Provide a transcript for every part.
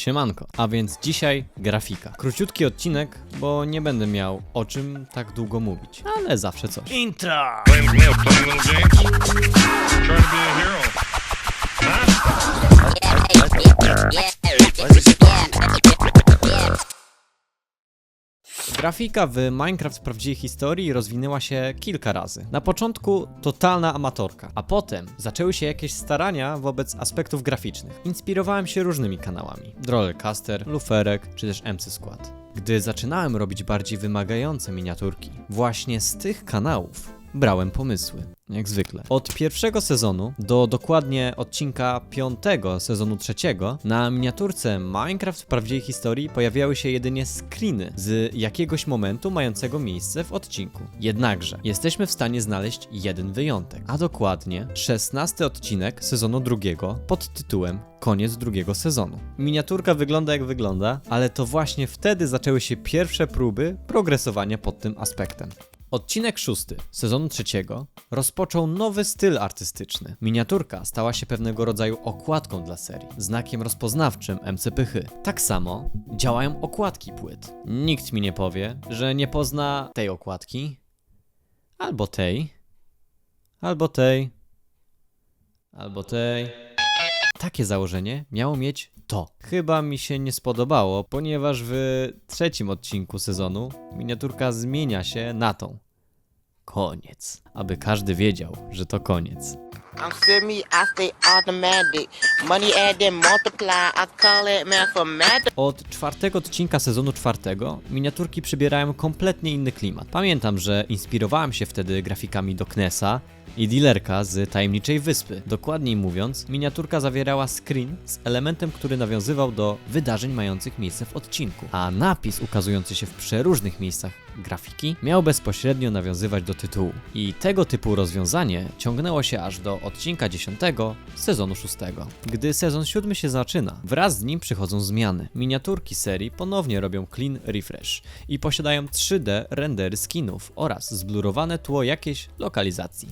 Siemanko, a więc dzisiaj grafika. Króciutki odcinek, bo nie będę miał o czym tak długo mówić, ale zawsze coś. Intro! Grafika w Minecraft prawdziwej historii rozwinęła się kilka razy. Na początku totalna amatorka, a potem zaczęły się jakieś starania wobec aspektów graficznych. Inspirowałem się różnymi kanałami. Drollecaster, Luferek czy też MC Skład. Gdy zaczynałem robić bardziej wymagające miniaturki, właśnie z tych kanałów brałem pomysły. Jak zwykle. Od pierwszego sezonu do dokładnie odcinka piątego sezonu trzeciego na miniaturce Minecraft w prawdziwej historii pojawiały się jedynie screeny z jakiegoś momentu mającego miejsce w odcinku. Jednakże jesteśmy w stanie znaleźć jeden wyjątek, a dokładnie 16 odcinek sezonu drugiego pod tytułem Koniec drugiego sezonu. Miniaturka wygląda jak wygląda, ale to właśnie wtedy zaczęły się pierwsze próby progresowania pod tym aspektem. Odcinek szósty sezonu trzeciego rozpoczął nowy styl artystyczny. Miniaturka stała się pewnego rodzaju okładką dla serii, znakiem rozpoznawczym MCPchy. Tak samo działają okładki płyt. Nikt mi nie powie, że nie pozna tej okładki, albo tej, albo tej, albo tej. Takie założenie miało mieć to. Chyba mi się nie spodobało, ponieważ w trzecim odcinku sezonu miniaturka zmienia się na tą. Koniec. Aby każdy wiedział, że to koniec. I'm semi, I stay automatic. Money multiply. I call it mathematics. Od czwartego odcinka sezonu czwartego miniaturki przybierają kompletnie inny klimat. Pamiętam, że inspirowałem się wtedy grafikami do Knesa i dealerka z Tajemniczej Wyspy. Dokładniej mówiąc, miniaturka zawierała screen z elementem, który nawiązywał do wydarzeń mających miejsce w odcinku, a napis ukazujący się w przeróżnych miejscach grafiki miał bezpośrednio nawiązywać do tytułu. I tego typu rozwiązanie ciągnęło się aż do odcinka 10 sezonu 6. Gdy sezon 7 się zaczyna, wraz z nim przychodzą zmiany. Miniaturki serii ponownie robią clean refresh i posiadają 3D rendery skinów oraz zblurowane tło jakiejś lokalizacji.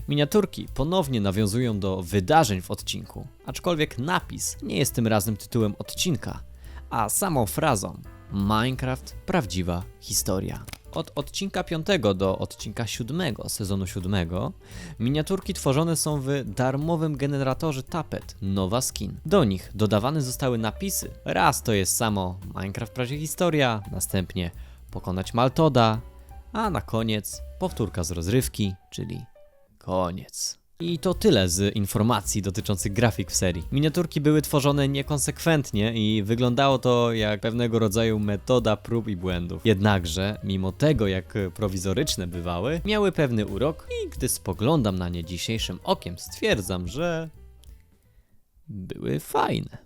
Ponownie nawiązują do wydarzeń w odcinku, aczkolwiek napis nie jest tym razem tytułem odcinka, a samą frazą Minecraft prawdziwa historia. Od odcinka 5 do odcinka 7 sezonu 7 miniaturki tworzone są w darmowym generatorze tapet Nowa Skin. Do nich dodawane zostały napisy. Raz to jest samo Minecraft prawdziwa historia, następnie pokonać Maltoda, a na koniec powtórka z rozrywki, czyli koniec. I to tyle z informacji dotyczących grafik w serii. Miniaturki były tworzone niekonsekwentnie i wyglądało to jak pewnego rodzaju metoda prób i błędów. Jednakże, mimo tego jak prowizoryczne bywały, miały pewny urok i gdy spoglądam na nie dzisiejszym okiem, stwierdzam, że były fajne.